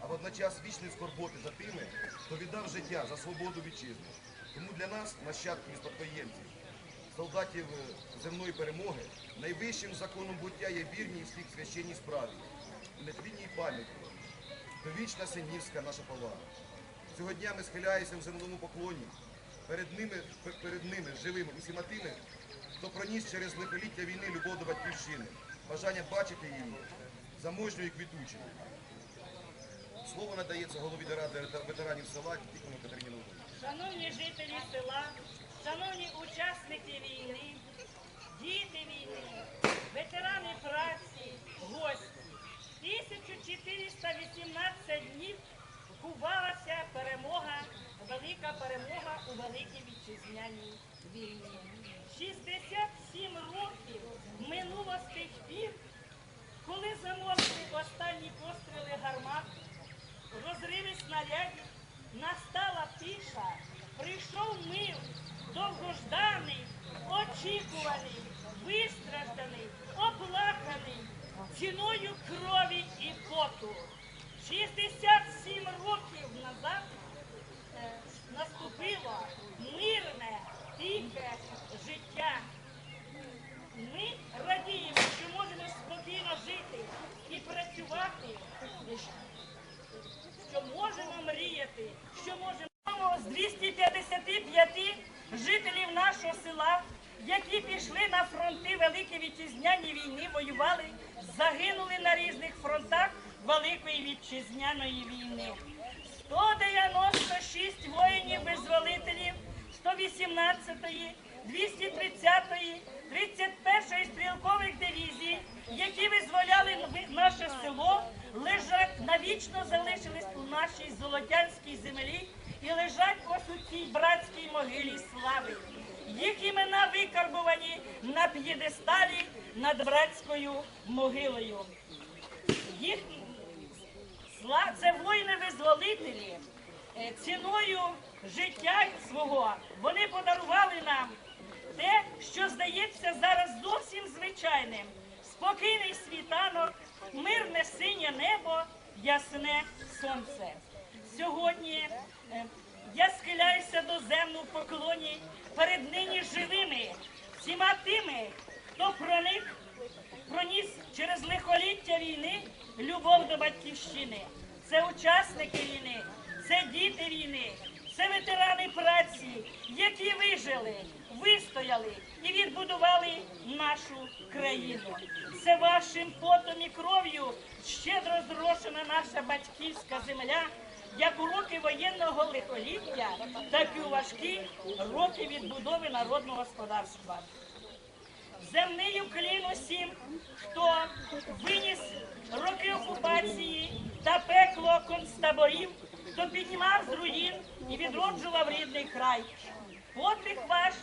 а водночас вічної скорботи за тими, хто віддав життя за свободу вітчизни. Тому для нас, нащадків і спадкоємців, солдатів е, земної перемоги, найвищим законом буття є вірність їх священній справі, і нетлінній пам'яті, довічна синівська наша повага. Цього дня ми схиляємося в земному поклоні перед ними, перед ними живими усіма тими, хто проніс через лихоліття війни любов до батьківщини, бажання бачити її заможньою і. Слово надається голові ради ветеранів села Тихону Катерині Наумовій. Шановні жителі села, шановні учасники війни, діти війни, ветерани праці, гості, 1418 днів кувалася перемога, велика перемога у Великій Вітчизняній війні. 67 років минуло з тих пір, коли замовкли останні постріли гармат, розриви снарядів, настала тиша, прийшов мир, довгожданий, очікуваний, вистражданий, оплаканий. Ціною крові і поту. 67 років назад е, наступило мирне, тихе життя. Ми радіємо, що можемо спокійно жити і працювати, що можемо мріяти, що можемо з 255 жителів нашого села, які пішли на фронти Великої Вітчизняної війни, воювали, загинули на різних фронтах Великої Вітчизняної війни. 196 воїнів-визволителів 118-ї, 230-ї, 31-ї стрілкових дивізій, які визволяли наше село, лежать навічно залишились у нашій золотянській землі і лежать ось у цій братській могилі слави. Їх імена викарбувані на п'єдесталі над братською могилою. Їх це воїни-визволителі е, ціною життя свого. Вони подарували нам те, що здається зараз зовсім звичайним. Спокійний світанок, мирне синє небо, ясне сонце. Сьогодні е, я схиляюся до земну в поклоні перед нині живими, всіма тими, хто проник проніс через лихоліття війни любов до батьківщини. Це учасники війни, це діти війни, це ветерани праці, які вижили, вистояли і відбудували нашу країну. Це вашим потом і кров'ю щедро зрошена наша батьківська земля. Як у роки воєнного лихоліття, так і у важкі роки відбудови народного господарства земний уклін усім, хто виніс роки окупації та пекло концтаборів, хто піднімав з руїн і відроджував рідний край. Подвиг ваш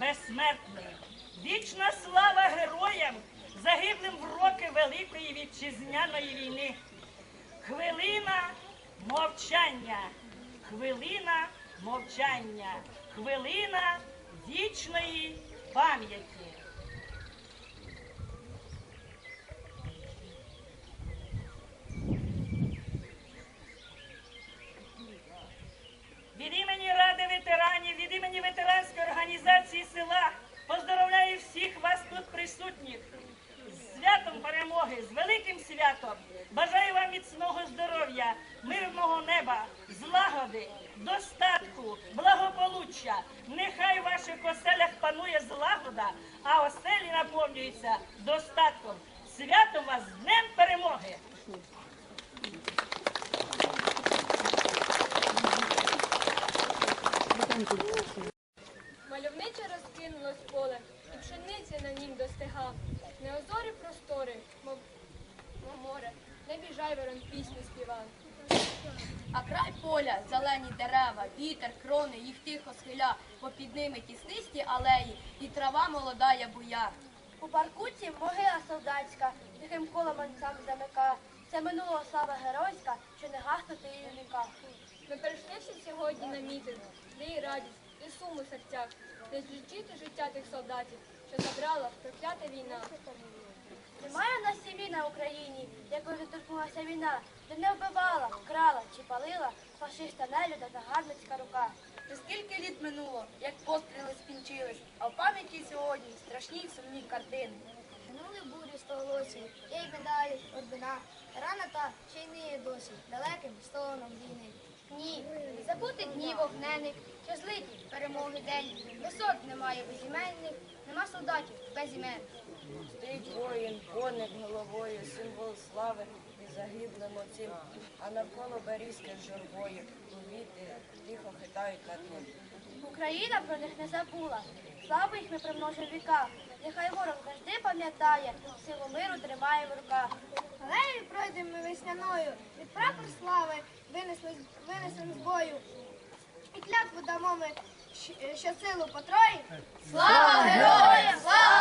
безсмертний. Вічна слава героям, загиблим в роки Великої вітчизняної війни. Хвилина мовчання, хвилина мовчання, хвилина вічної пам'яті. Достатком. Святом вас з Днем перемоги! Мальовниче розкинулось поле, і пшениці на нім достигав. Неозорі простори, мов, мов море, небі жайворон пісню співав. А край поля, зелені дерева, вітер, крони, їх тихо схиля, попід ними тіснисті алеї, і трава молода я буя. У паркуці могила солдатська, тихим колом манцям замика. Це минула слава геройська, що не гаснути її в віках. Ми прийшли всі сьогодні на мітинг, де і радість, і сум у серцях, не злічити життя тих солдатів, що забрала проклята війна. Немає в нас сім'ї на Україні, якою доторкнулася війна, де не вбивала, крала. спалила фашиста нелюда загарбницька рука. Вже скільки літ минуло, як постріли скінчились, а в пам'яті сьогодні страшні й сумні картини. Минули бурі стоголосі, є й медалі, ордена. Рана та ще й ниє досі, далеким стоном війни. Ні, не забути дні вогнених, що злиті перемоги день. Висот немає безіменних, нема солдатів без імен. Стоїть воїн, коник головою, символ слави і загиблим отців, а навколо берізки з журбою, квіти тихо хитають над ним. Україна про них не забула. Славу їх ми примножимо в віках. Нехай ворог завжди пам'ятає, силу миру тримає в руках. Алею пройдемо ми весняною, від прапор слави винесли, винесем з бою. І клятву дамо ми, щ- що силу потрої. Слава героям! Слава!